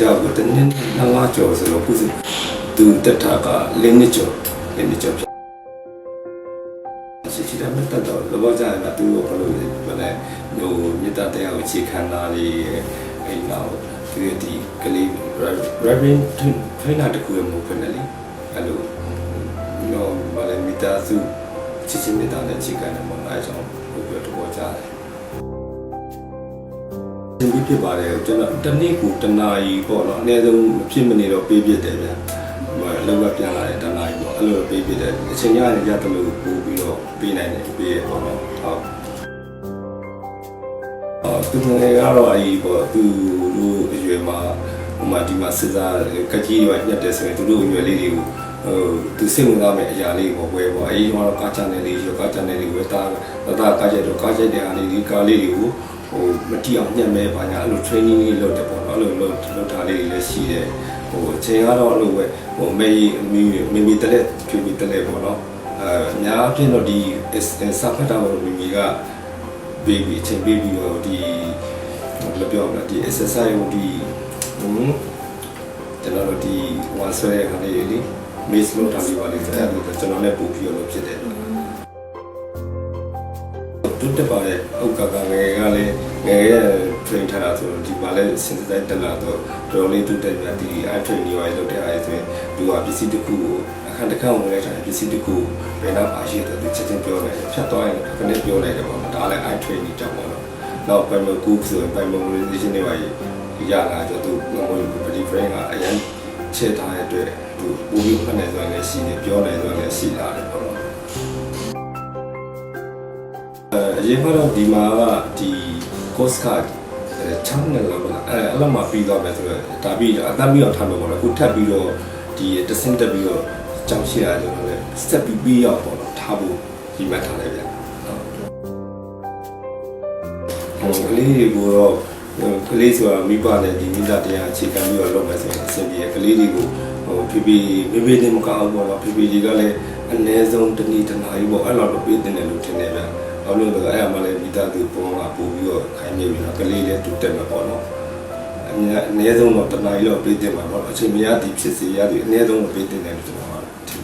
ထားကိုတနည်းနှစ်လကျော်ဆိုတော့ခုစသူတက်တာကလင်းနှစ်ကျော်လင်းနှစ်ကျော်ဖြစ်ရှိရှိတယ်မတက်တော့လောကြရတာသူ့ကိုဘယ်လိုလဲဘယ်လဲဟိုမြေတာတရားကိုခြေခံတာလေးအဲ့နောက်သူရဲ့ဒီကလေး Reverend trainer တခုရမို့ဖြစ်နေလေအဲ့လိုနော်ဘာလဲမိသားစုချစ်ချင်းမြတ်တာနဲ့ခြေခံတယ်ပေါ့အဲ့ကြောင့် သင်ပြီးဖြစ်ပါတယ်ကျွန်တော်တစ်နေ့ကိုတစ်နာရီပေါ့နော်အနည်းဆုံးမဖြစ်မနေတော့ပေးပြတယ်ဗျာဟိုလောက်ကပြန်လာတယ်တစ်နာရီပေါ့အဲ့လိုပေးပြတယ်အချိန်ရရင်ရတယ်လို့ပို့ပြီးတော့ပေးနိုင်တယ်ပေးရပေါ့နော်ဟုတ်အော်သူငယ်ကတော့အကြီးပေါ့သူတို့အရွယ်မှာဟိုမှာဒီမှာစစ်စားကကြီးတွေညက်တယ်ဆိုရင်သူတို့အရွယ်လေးတွေကိုဟိုသူစိတ်ဝင်စားမဲ့အရာလေးပေါ့ဝယ်ပေါ့အရင်ကတော့ကားချန်နယ်လေးရောကားချန်နယ်လေးဝယ်တာတာကားချက်တော့ကားချက်တဲ့အားလေးဒီကားလေးတွေကို ဟိုမတိအောင်ညှက်မဲပါညာအဲ့လို training လေးလုပ်တယ်ပေါ့နော်အဲ့လိုလုပ်လုပ်တာလေးတွေလည်းရှိတယ်ဟိုအချိန်ကတော့အဲ့လိုပဲဟိုမေမီမီမီတလက်ဖြူမီတလက်ပေါ့နော်အဲအများအပြားတော့ဒီစာဖတ်တာကိုမီမီက baby အချိန် baby တော့ဒီဘယ်လိုပြောမလဲဒီ exercise ကိုဒီဟိုကျွန်တော်တို့ဒီဝါဆွဲခါလေးလေး miss လုပ်တာလေးပါလိမ့်မယ်အဲ့ဒါကျွန်တော်လည်းပို့ပြီးတော့ဖြစ်တယ် တူတက်ပါရဲ့ဥက္ကကငယ်ကလည်းငယ်ရဲ့ train ထားတာဆိုတော့ဒီပါလဲစင်စတိုင်းတက်လာတော့တော်လေးတူတက်ပြဒီ i train နေရိုင်းလုပ်တဲ့အားဆိုရင်သူကပစ္စည်းတစ်ခုကိုအခန်းတစ်ခန်းဝင်လိုက်တာပစ္စည်းတစ်ခုဘယ်တော့ပါရှိတယ်သူချက်ချင်းပြောလိုက်တယ်ဖြတ်သွားရင်ခဏပြောလိုက်တယ်ပေါ့နော်ဒါလည်း i train ကြီးကြောက်ပါတော့နောက်ပိုင်မကူဆိုရင်ပိုင် memorization တွေပါရလာကြသူ memory ပဒီ frame ကအရင်ချက်ထားတဲ့အတွက်သူပိုပြီးဖတ်နေဆိုရင်လည်းရှိနေပြောနေဆိုရင်လည်းရှိလာတယ် အဲအရင်ကတော့ဒီမှာကဒီ cost card အဲချမ်းနယ်လောက်ပါအဲအဲ့လိုမှပြီးသွားမယ်ဆိုတော့ဒါပြီးအတမ်းပြီးတော့ထားမှာပေါ့နော်အခုထပ်ပြီးတော့ဒီတစင်းတက်ပြီးတော့ကြောင်းရှိရတယ်လို့လည်း step ပြီးပြီးရောက်ပေါ့နော်ထားဖို့ဒီမှတ်ထားလိုက်ပြန်ဟုတ်ဟိုကလေးတွေကိုတော့ကလေးဆိုတာမိဘနဲ့ဒီမိသားတရားအခြေခံပြီးတော့လုပ်မယ်ဆိုရင်အဆင်ပြေကလေးတွေကိုဟိုဖိဖိမိမိနဲ့မကောင်းဘူးပေါ့နော်ဖိဖိကြီးကလည်းအနည်းဆုံးတစ်နေ့တစ်နာရီပေါ့အဲ့လိုတော့ပေးတင်တယ်လို့ထင်တယ်ဗျာ ဘာလို့လဲအဲ့အမှလည်းမိသားစုပုံကပို့ပြီးတော့ခိုင်းနေပြီနော်ကလေးလည်းတူတက်မှာပေါ့နော်အများအနည်းဆုံးတော့တနားရီတော့ပေးတင်မှာပေါ့နော်အချိန်မရသည်ဖြစ်စေရသည်အနည်းဆုံးတော့ပေးတင်တယ်လို့ကျွန်တော်ကထင်